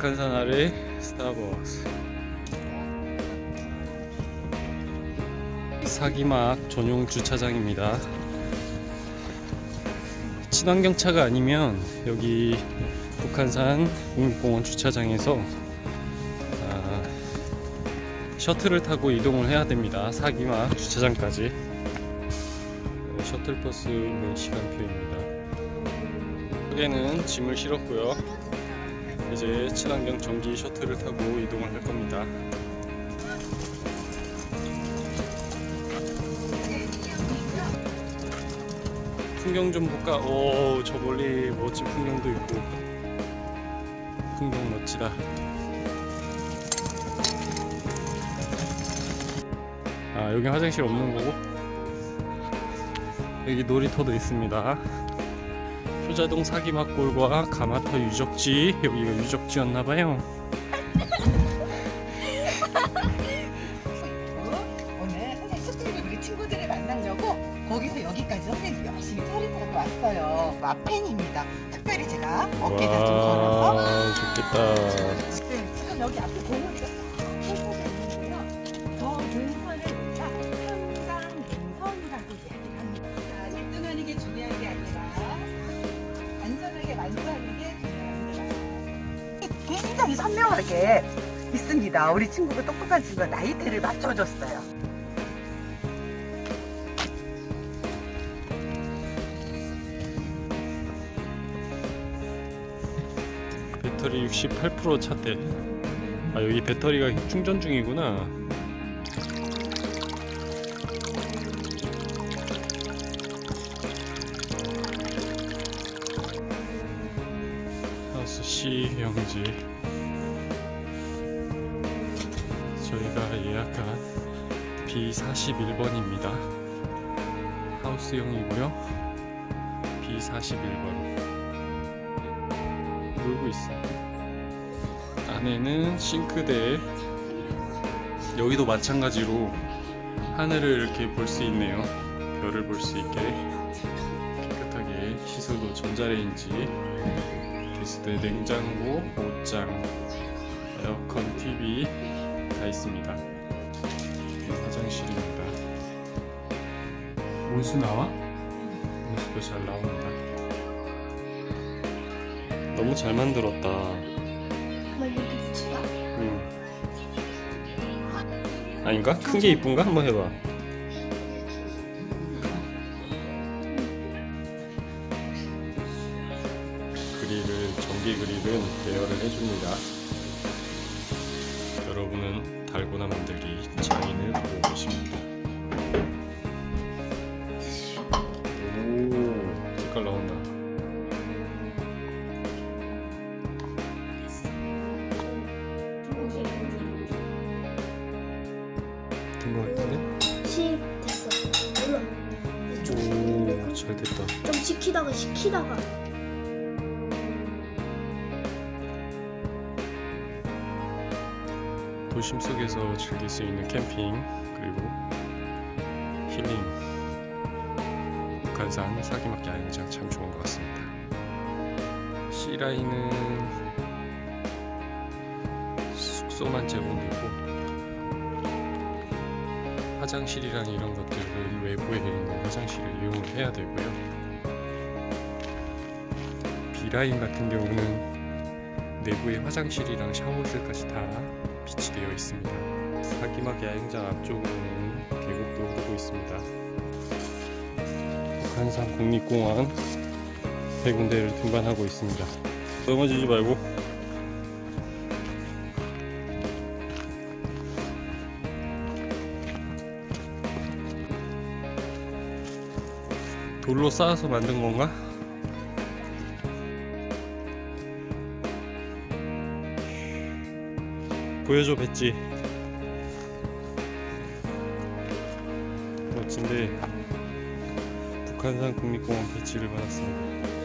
북한산 아래 스타벅스 사기막 전용 주차장입니다. 친환경차가 아니면 여기 북한산 국립공원 주차장에서 아, 셔틀을 타고 이동을 해야 됩니다. 사기막 주차장까지 네, 셔틀버스 운행 시간표입니다. 여기에는 짐을 실었고요. 이제 친환경 전기 셔틀을 타고 이동을 할 겁니다. 풍경 좀 볼까? 오, 저 멀리 멋진 풍경도 있고. 풍경 멋지다. 아, 여기 화장실 없는 거고. 여기 놀이터도 있습니다. 효자동 사기막골과 가마터 유적지 여기가 유적지였나봐요. 오늘 선생님 스쿨에 우리 친구들을 만나려고 거기서 여기까지 선생님 열심히 차를 타고 왔어요. 마펜입니다. 특별히 제가 어깨에다 좀 걸어서 와 좋겠다. 네, 지금 여기 앞에 공원 굉장히 선명하게 있습니다. 우리 친구가 똑똑한 친구가 나이대를 맞춰줬어요. 배터리 68% 찼대. 아 여기 배터리가 충전 중이구나. 하우스 C 형지. 저희가 예약한 B41번입니다. 하우스형이고요. B41번. 놀고 있어. 안에는 싱크대. 여기도 마찬가지로 하늘을 이렇게 볼 수 있네요. 별을 볼 수 있게 깨끗하게 시설도 전자레인지, 게스트 냉장고, 옷장, 에어컨, TV 다 있습니다. 화장실입니다. 온수 나와? 온수도 잘 나옵니다. 너무 잘 만들었다. 응. 아닌가? 큰 게 이쁜가? 한번 해봐. 전기 그릴은 대여를 해줍니다. 여러분은 달고나 만들기 장인을 보고 계십니다. 오, 색깔 나온다. 된것 같은데? 시 됐어. 몰라. 오, 잘 됐다. 좀 시키다가 시키다가 도심 속에서 즐길 수 있는 캠핑 그리고 힐링 북한산 사기막기 야영장 참 좋은 것 같습니다. C라인은 숙소만 제공되고 화장실이랑 이런 것들을 외부에 있는 화장실을 이용을 해야 되고요. B라인 같은 경우는 내부에 화장실이랑 샤워실까지 다 비치되어 있습니다. 사기막 야영장 앞쪽으로는 계곡도 흐르고 있습니다. 북한산 국립공원 해군대를 등반하고 있습니다. 넘어지지 말고. 돌로 쌓아서 만든 건가? 보여줘 뵀지. 멋진데 북한산 국립공원 배치를 받았습니다